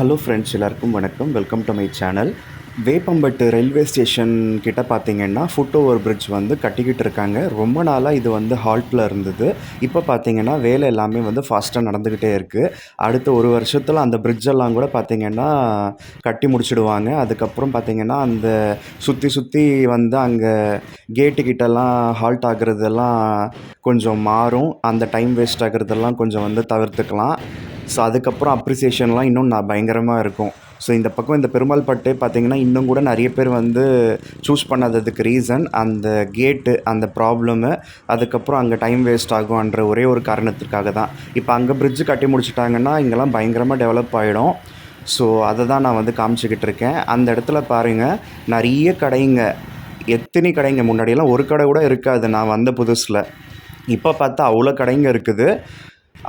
Hello friends எல்லாருக்கும் வணக்கம். Welcome to my channel Veppampattu railway station கிட்ட பார்த்தீங்கன்னா ஃபுட் ஓவர் பிரிட்ஜ் வந்து கட்டிக்கிட்டு இருக்காங்க. ரொம்ப நாளாக இது வந்து ஹால்ட்டில் இருந்தது. இப்போ பார்த்தீங்கன்னா வேலை எல்லாமே வந்து ஃபாஸ்ட்டாக நடந்துக்கிட்டே இருக்குது அடுத்த ஒரு வருஷத்தில் அந்த பிரிட்ஜெல்லாம் எல்லாம் கூட பார்த்தீங்கன்னா கட்டி முடிச்சுடுவாங்க. அதுக்கப்புறம் பார்த்தீங்கன்னா அந்த சுற்றி சுற்றி வந்து அங்கே கேட்டுக்கிட்டெல்லாம் ஹால்ட் ஆகுறதெல்லாம் கொஞ்சம் மாறும். அந்த டைம் வேஸ்ட் ஆகுறதெல்லாம் கொஞ்சம் வந்து தவிர்த்துக்கலாம். ஸோ அதுக்கப்புறம் அப்ரிசியேஷன்லாம் இன்னும் நான் பயங்கரமாக இருக்கும். ஸோ இந்த பக்கம் இந்த பெருமாள் பட்டு பார்த்தீங்கன்னா இன்னும் கூட நிறைய பேர் வந்து சூஸ் பண்ணாததுக்கு ரீசன் அந்த கேட்டு அந்த ப்ராப்ளமு அதுக்கப்புறம் அங்கே டைம் வேஸ்ட் ஆகும்ன்ற ஒரே ஒரு காரணத்திற்காக தான். இப்போ அங்கே பிரிட்ஜு கட்டி முடிச்சிட்டாங்கன்னா இங்கெல்லாம் பயங்கரமாக டெவலப் ஆகிடும் ஸோ அதை தான் நான் வந்து காமிச்சிக்கிட்டு இருக்கேன். அந்த இடத்துல பாருங்கள் நிறைய கடைங்க எத்தனை கடைங்க? முன்னாடியெல்லாம் ஒரு கடை கூட இருக்காது நான் வந்த புதுசில். இப்போ பார்த்தா அவ்வளோ கடைங்க இருக்குது.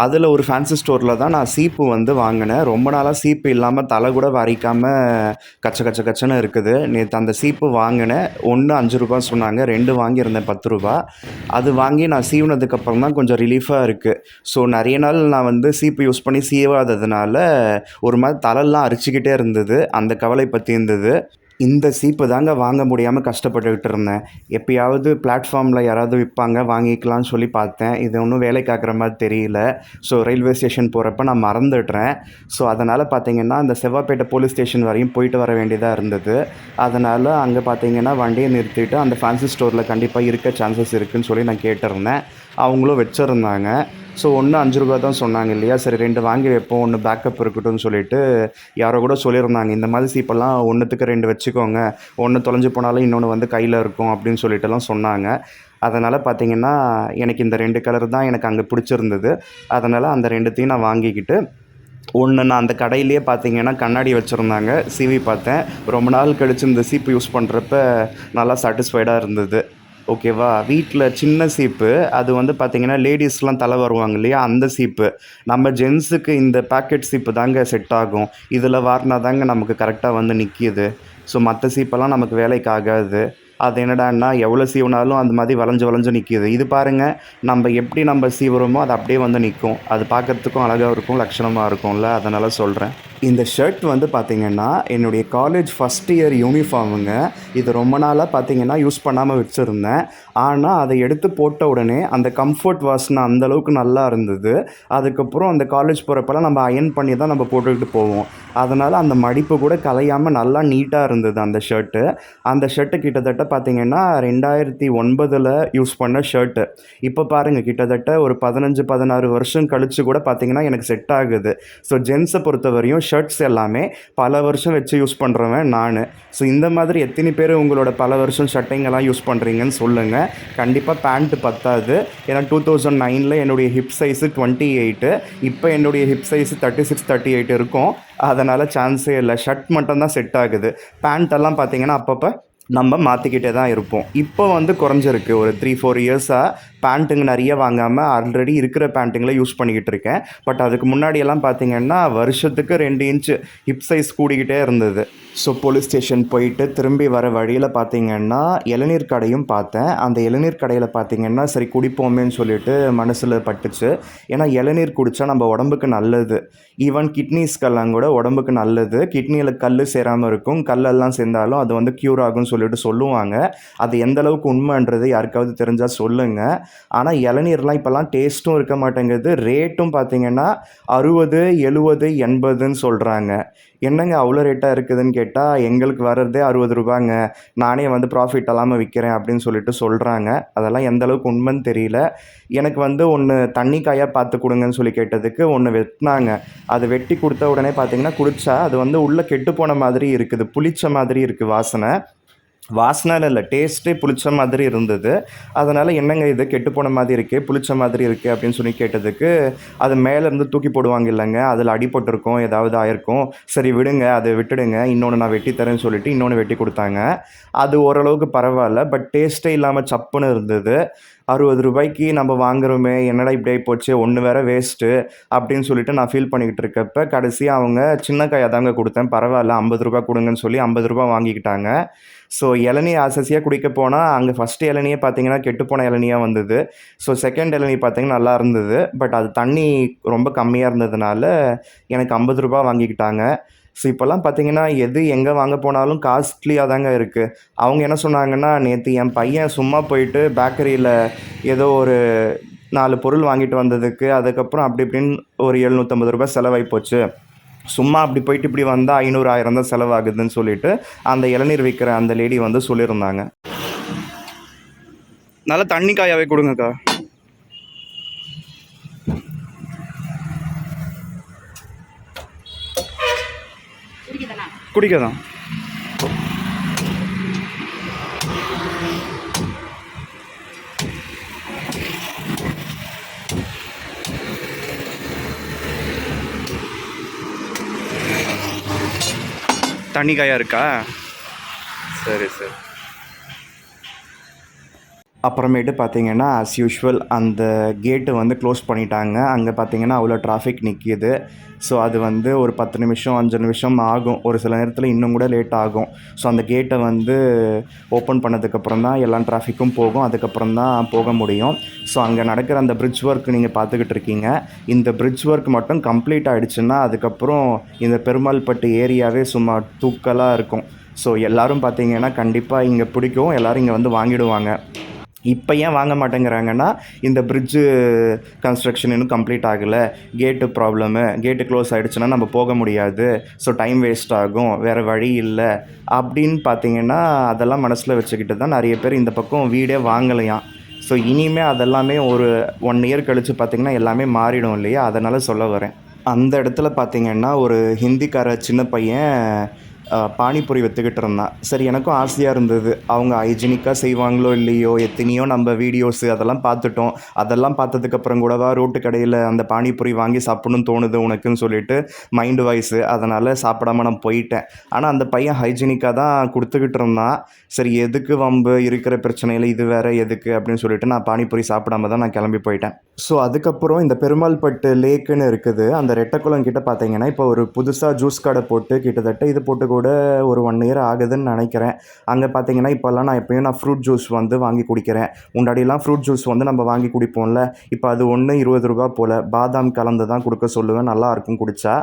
அதில் ஒரு ஃபேன்சி ஸ்டோரில் தான் நான் சீப்பு வந்து வாங்கினேன். ரொம்ப நாளாக சீப்பு இல்லாமல் தலை கூட வரைக்காமல் கச்ச கச்ச கச்சன்னு இருக்குது. நேற்று அந்த சீப்பு வாங்கினேன். ஒன்று அஞ்சு ரூபா சொன்னாங்க. ரெண்டு வாங்கியிருந்தேன் பத்து ரூபா. அது வாங்கி நான் சீவினதுக்கப்புறம் தான் கொஞ்சம் ரிலீஃபாக இருக்குது ஸோ நிறைய நாள் நான் வந்து சீப்பு யூஸ் பண்ணி சீவாததுனால ஒரு மாதிரி தலைலாம் அரிச்சிக்கிட்டே இருந்தது. அந்த கவலை பற்றி இருந்தது. இந்த சீப்பு தாங்க வாங்க முடியாமல் கஷ்டப்பட்டுக்கிட்டு இருந்தேன். எப்பயாவது பிளாட்ஃபார்மில் யாராவது விற்பாங்க வாங்கிக்கலாம்னு சொல்லி பார்த்தேன். இது ஒன்றும் வேலைக்கு காக்கிற மாதிரி தெரியல. ஸோ ரயில்வே ஸ்டேஷன் போகிறப்ப நான் மறந்துடுறேன். ஸோ அதனால் பார்த்தீங்கன்னா அந்த செவ்வாப்பேட்டை போலீஸ் ஸ்டேஷன் வரையும் போயிட்டு வர வேண்டியதாக இருந்தது. அதனால் அங்கே பார்த்தீங்கன்னா வண்டியை நிறுத்திட்டு அந்த ஃபேன்சி ஸ்டோரில் கண்டிப்பாக இருக்க சான்சஸ் இருக்குன்னு சொல்லி நான் கேட்டிருந்தேன். அவங்களும் வச்சுருந்தாங்க. ஸோ ஒன்று அஞ்சு ரூபா தான் சொன்னாங்க இல்லையா? சரி ரெண்டு வாங்கி வைப்போம் ஒன்று பேக்கப் இருக்கட்டும்னு சொல்லிட்டு யாரோ கூட சொல்லியிருந்தாங்க. இந்த மாதிரி சீப்பெல்லாம் ஒன்றுத்துக்கு ரெண்டு வச்சுக்கோங்க. ஒன்று தொலைஞ்சு போனாலும் இன்னொன்று வந்து கையில் இருக்கும் அப்படின்னு சொல்லிட்டுலாம் சொன்னாங்க. அதனால் பார்த்தீங்கன்னா எனக்கு இந்த ரெண்டு கலர் தான் எனக்கு அங்கே பிடிச்சிருந்தது. அதனால் அந்த ரெண்டுத்தையும் நான் வாங்கிக்கிட்டு ஒன்று நான் அந்த கடையிலேயே பார்த்தீங்கன்னா கண்ணாடி வச்சுருந்தாங்க. சிவி பார்த்தேன். ரொம்ப நாள் கழித்து இந்த சீப்பு யூஸ் பண்ணுறப்ப நல்லா சாட்டிஸ்ஃபைடாக இருந்தது. ஓகேவா? வீட்டில் சின்ன சீப்பு அது வந்து பார்த்தீங்கன்னா லேடிஸ்லாம் தலை வருவாங்க இல்லையா? அந்த சீப்பு. நம்ம ஜென்ஸுக்கு இந்த பேக்கெட் சீப்பு தாங்க செட் ஆகும். இதில் வாரினா தாங்க நமக்கு கரெக்டாக வந்து நிற்கிது ஸோ மற்ற சீப்பெல்லாம் நமக்கு வேலைக்கு ஆகாது. அது என்னடான்னா எவ்வளோ சீவினாலும் அந்த மாதிரி வளைஞ்சு வளைஞ்சு நிற்கிது இது பாருங்கள் நம்ம எப்படி நம்ம சீவுறோமோ அது அப்படியே வந்து நிற்கும். அது பார்க்கறதுக்கும் அழகாக இருக்கும் லட்சணமாக இருக்கும்ல? அதனால் சொல்கிறேன் இந்த ஷர்ட் வந்து பார்த்திங்கன்னா என்னுடைய காலேஜ் ஃபஸ்ட் இயர் யூனிஃபார்முங்க இது ரொம்ப நாளாக பார்த்தீங்கன்னா யூஸ் பண்ணாமல் வச்சுருந்தேன். ஆனால் அதை எடுத்து போட்ட உடனே அந்த கம்ஃபர்ட் வாஷ்னா அந்தளவுக்கு நல்லா இருந்தது. அதுக்கப்புறம் அந்த காலேஜ் போகிறப்பெல்லாம் நம்ம அயன் பண்ணி தான் நம்ம போட்டுக்கிட்டு போவோம். அதனால் அந்த மடிப்பு கூட கலையாமல் நல்லா நீட்டாக இருந்தது அந்த ஷர்ட்டு அந்த ஷர்ட்டு கிட்டத்தட்ட பார்த்தீங்கன்னா ரெண்டாயிரத்தி ஒன்பதில் யூஸ் பண்ண ஷர்ட்டு இப்போ பாருங்கள் கிட்டத்தட்ட ஒரு பதினஞ்சு பதினாறு வருஷம் கழித்து கூட பார்த்திங்கன்னா எனக்கு செட் ஆகுது. ஸோ ஜென்ஸை பொறுத்தவரையும் ஷர்ட்ஸ் எல்லாமே பல வருஷம் வச்சு யூஸ் பண்ணுறவன் நான். ஸோ இந்த மாதிரி எத்தனை பேர் உங்களோட பல வருஷம் ஷர்ட்டிங்கெல்லாம் யூஸ் பண்ணுறீங்கன்னு சொல்லுங்கள் கண்டிப்பாக பேண்ட்டு பத்தாது. ஏன்னா டூ தௌசண்ட் நைனில் என்னுடைய ஹிப் சைஸு டுவெண்ட்டி எயிட்டு இப்போ என்னுடைய hip size thirty six thirty eight இருக்கும். அதனால் சான்ஸே இல்லை. ஷர்ட் மட்டும்தான் செட் ஆகுது. பேண்ட்டெல்லாம் பார்த்தீங்கன்னா அப்பப்போ நம்ம மாற்றிக்கிட்டே தான் இருப்போம். இப்போ வந்து குறைஞ்சிருக்கு. ஒரு த்ரீ ஃபோர் இயர்ஸாக பேண்ட்டுங்க நிறைய வாங்காமல் ஆல்ரெடி இருக்கிற பேண்ட்டுங்களை யூஸ் பண்ணிக்கிட்டு இருக்கேன். பட் அதுக்கு முன்னாடியெல்லாம் பார்த்தீங்கன்னா வருஷத்துக்கு ரெண்டு இன்ச்சு ஹிப் சைஸ் கூடிக்கிட்டே இருந்தது. ஸோ போலீஸ் ஸ்டேஷன் போயிட்டு திரும்பி வர வழியில் பார்த்தீங்கன்னா இளநீர் கடையும் பார்த்தேன். அந்த இளநீர் கடையில் பார்த்தீங்கன்னா சரி குடிப்போமேன்னு சொல்லிட்டு மனசில் பட்டுச்சு. ஏன்னா இளநீர் குடித்தா நம்ம உடம்புக்கு நல்லது. ஈவன் கிட்னிஸ்க்கெல்லாம் கூட உடம்புக்கு நல்லது. கிட்னியில் கல் சேராமல் இருக்கும். கல்லெல்லாம் சேர்ந்தாலும் அது வந்து க்யூர் ஆகும்னு சொல்லிட்டு சொல்லுவாங்க. அது எந்த அளவுக்கு உண்மைன்றது யாருக்காவது தெரிஞ்சால் சொல்லுங்கள் ஆனால் இளநீர்லாம் இப்போல்லாம் டேஸ்ட்டும் இருக்க மாட்டேங்குது. ரேட்டும் பார்த்தீங்கன்னா அறுபது எழுபது எண்பதுன்னு சொல்கிறாங்க என்னங்க அவ்வளோ ரேட்டாக இருக்குதுன்னு கேட்டால் எங்களுக்கு வர்றதே அறுபது ரூபாங்க. நானே வந்து ப்ராஃபிட் இல்லாமல் விற்கிறேன் அப்படின்னு சொல்லிட்டு சொல்கிறாங்க அதெல்லாம் எந்த அளவுக்கு உண்மைன்னு தெரியல. எனக்கு வந்து ஒன்று தண்ணி காயாக பார்த்து கொடுங்கன்னு சொல்லி கேட்டதுக்கு ஒன்று வெட்டினாங்க. அது வெட்டி கொடுத்த உடனே பார்த்தீங்கன்னா குடித்தா அது வந்து உள்ளே கெட்டு போன மாதிரி இருக்குது. புளிச்ச மாதிரி இருக்குது வாசனை. வாசனை இல்லை. டேஸ்ட்டே புளிச்ச மாதிரி இருந்தது. அதனால் என்னங்க இது? கெட்டு போன மாதிரி இருக்குது புளிச்ச மாதிரி இருக்குது அப்படின்னு சொல்லி கேட்டதுக்கு அது மேலேருந்து தூக்கி போடுவாங்க இல்லைங்க. அதில் அடிபட்டிருக்கும் ஏதாவது ஆயிருக்கும். சரி விடுங்க அதை விட்டுடுங்க. இன்னொன்று நான் வெட்டி தரேன்னு சொல்லிட்டு இன்னொன்று வெட்டி கொடுத்தாங்க. அது ஓரளவுக்கு பரவாயில்ல பட் டேஸ்ட்டே இல்லாமல் சப்புன்னு இருந்தது. அறுபது ரூபாய்க்கு நம்ம வாங்குறோமே என்னடா இப்படி ஆகி போச்சு ஒன்று வேற வேஸ்ட்டு அப்படின்னு சொல்லிட்டு நான் ஃபீல் பண்ணிக்கிட்டு இருக்கப்ப கடைசியாக அவங்க சின்ன காயாக தாங்க கொடுத்தேன். பரவாயில்ல ஐம்பது ரூபாய் கொடுங்கன்னு சொல்லி ஐம்பது ரூபாய் வாங்கிக்கிட்டாங்க. ஸோ இளநீ ஆசையாக குடிக்க போனால் அங்கே ஃபஸ்ட்டு இளநியே பார்த்தீங்கன்னா கெட்டுப்போன இளநியாக வந்தது. ஸோ செகண்ட் இளநீ பார்த்தீங்கன்னா நல்லா இருந்தது. பட் அது தண்ணி ரொம்ப கம்மியாக இருந்ததுனால எனக்கு ஐம்பது ரூபா வாங்கிக்கிட்டாங்க. ஸோ இப்போல்லாம் பார்த்தீங்கன்னா எது எங்கே வாங்க போனாலும் காஸ்ட்லியாக தாங்க இருக்குது அவங்க என்ன சொன்னாங்கன்னா நேற்று என் பையன் சும்மா போயிட்டு பேக்கரியில் ஏதோ ஒரு நாலு பொருள் வாங்கிட்டு வந்ததுக்கு அதுக்கப்புறம் அப்படி இப்படின்னு ஒரு எழுநூற்றம்பது ரூபாய் செலவாகி போச்சு. சும்மா அப்படி போயிட்டு இப்படி வந்தால் ஐநூறு ஆயிரம் தான் செலவாகுதுன்னு சொல்லிட்டு அந்த இளநீர் விற்கிற அந்த லேடி வந்து சொல்லியிருந்தாங்க. நல்லா தண்ணி காயாவே கொடுங்கக்கா. குடிக்குதுண்ணா தனி தண்ணி காயா இருக்கா? சரி சரி. அப்புறமேட்டு பார்த்தீங்கன்னா ஆஸ் யூஷுவல் அந்த கேட்டு வந்து க்ளோஸ் பண்ணிட்டாங்க. அங்கே பார்த்தீங்கன்னா அவ்வளோ டிராஃபிக் நிற்கிது ஸோ அது வந்து ஒரு பத்து நிமிஷம் அஞ்சு நிமிஷம் ஆகும். ஒரு சில நேரத்தில் இன்னும் கூட லேட் ஆகும். ஸோ அந்த கேட்டை வந்து ஓப்பன் பண்ணதுக்கப்புறம் தான் எல்லா டிராஃபிக்கும் போகும். அதுக்கப்புறம் தான் போக முடியும். ஸோ அங்கே நடக்கிற அந்த பிரிட்ஜ் ஒர்க் நீங்கள் பார்த்துக்கிட்டு இருக்கீங்க. இந்த பிரிட்ஜ் ஒர்க் மட்டும் கம்ப்ளீட் ஆகிடுச்சுன்னா அதுக்கப்புறம் இந்த பெருமாள்பட்டு ஏரியாவே சும்மா தூக்கலாக இருக்கும். ஸோ எல்லாரும் பார்த்தீங்கன்னா கண்டிப்பாக இங்கே பிடிக்கும். எல்லோரும் இங்கே வந்து வாங்கிடுவாங்க. இப்போ ஏன் வாங்க மாட்டேங்கிறாங்கன்னா இந்த பிரிட்ஜு கன்ஸ்ட்ரக்ஷன் இன்னும் கம்ப்ளீட் ஆகலை. கேட்டு ப்ராப்ளமு கேட்டு க்ளோஸ் ஆகிடுச்சுன்னா நம்ம போக முடியாது. ஸோ டைம் வேஸ்ட் ஆகும். வேறு வழி இல்லை. அப்படின்னு பார்த்தீங்கன்னா அதெல்லாம் மனசில் வச்சுக்கிட்டு தான் நிறைய பேர் இந்த பக்கம் வீடே வாங்கலையாம். ஸோ இனிமேல் அதெல்லாமே ஒரு ஒன் இயர் கழித்து பார்த்திங்கன்னா எல்லாமே மாறிடும் இல்லையா? அதனால் சொல்ல வரேன். அந்த இடத்துல பார்த்தீங்கன்னா ஒரு ஹிந்திக்கார சின்ன பையன் பானிபூரி விற்றுக்கிட்டு இருந்தான் சரி எனக்கும் ஆசையாக இருந்தது. அவங்க ஹைஜீனிக்காக செய்வாங்களோ இல்லையோ எத்தனையோ நம்ம வீடியோஸு அதெல்லாம் பார்த்துட்டோம். அதெல்லாம் பார்த்ததுக்கப்புறம் கூடவா ரோட்டு கடையில் அந்த பானிபூரி வாங்கி சாப்பிடணும்னு தோணுது உனக்குன்னு சொல்லிட்டு மைண்டு வாய்ஸு அதனால் சாப்பிடாம நான் போயிட்டேன். ஆனால் அந்த பையன் ஹைஜீனிக்காக தான் கொடுத்துக்கிட்டு இருந்தான் சரி எதுக்கு வம்பு இருக்கிற பிரச்சனையில் இது வேற எதுக்கு அப்படின்னு சொல்லிட்டு நான் பானிபூரி சாப்பிடாம தான் நான் கிளம்பி போயிட்டேன். ஸோ அதுக்கப்புறம் இந்த பெருமாள்பட்டு லேக்குன்னு இருக்குது. அந்த ரெட்டக்குளம் கிட்ட பார்த்தீங்கன்னா இப்போ ஒரு புதுசாக ஜூஸ் கடை போட்டு கிட்டத்தட்ட இது போட்டு கூட ஒரு ஒன் இயர் ஆகுதுன்னு நினைக்கிறேன். அங்கே பார்த்தீங்கன்னா இப்போல்லாம் நான் எப்பயும் நான் ஃப்ரூட் ஜூஸ் வந்து வாங்கி குடிக்கிறேன். முன்னாடிலாம் ஃப்ரூட் ஜூஸ் வந்து நம்ம வாங்கி குடிப்போம்ல. இப்போ அது ஒன்று இருபது ரூபா போல். பாதாம் கலந்து தான் கொடுக்க சொல்லுவேன். நல்லா இருக்கும் குடித்தா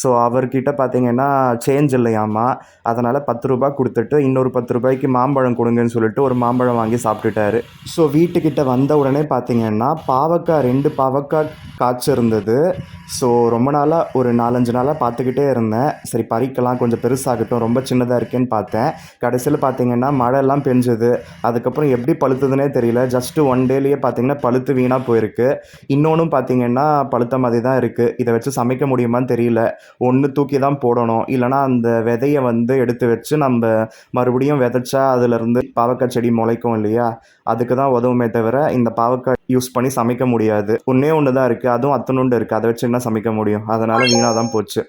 ஸோ அவர்கிட்ட பார்த்தீங்கன்னா சேஞ்ச் இல்லையாமா அதனால் பத்து ரூபா கொடுத்துட்டு இன்னொரு பத்து ரூபாய்க்கு மாம்பழம் கொடுங்கன்னு சொல்லிட்டு ஒரு மாம்பழம் வாங்கி சாப்பிட்டுட்டாரு. ஸோ வீட்டுக்கிட்ட வந்த உடனே பார்த்தீங்கன்னா பாவக்காய் ரெண்டு பாவக்காய் காய்ச்சிருந்தது ஸோ ரொம்ப நாளாக ஒரு நாலஞ்சு நாளாக பார்த்துக்கிட்டே இருந்தேன். சரி பறிக்கலாம். கொஞ்சம் பெருசாக பெருசாகட்டும் ரொம்ப சின்னதாக இருக்கேன்னு பார்த்தேன். கடைசியில் பார்த்தீங்கன்னா மழைலாம் பெஞ்சது. அதுக்கப்புறம் எப்படி பழுத்ததுனே தெரியல. ஜஸ்ட்டு ஒன் டேலேயே பார்த்தீங்கன்னா பழுத்து வீணாக போயிருக்கு. இன்னொன்றும் பார்த்தீங்கன்னா பழுத்த மாதிரி தான் இருக்குது இதை வச்சு சமைக்க முடியுமான்னு தெரியல. ஒன்று தூக்கி தான் போடணும். இல்லைனா அந்த விதையை வந்து எடுத்து வச்சு நம்ம மறுபடியும் விதைச்சா அதுலேருந்து பாவக்காய் செடி முளைக்கும் இல்லையா? அதுக்கு தான் உதவுமே தவிர இந்த பாவக்காய் யூஸ் பண்ணி சமைக்க முடியாது. ஒன்றே ஒன்று தான் இருக்குது அதுவும் அத்தனுண்டு இருக்குது அதை வச்சு என்ன சமைக்க முடியும்? அதனால் வீணாக தான் போச்சு.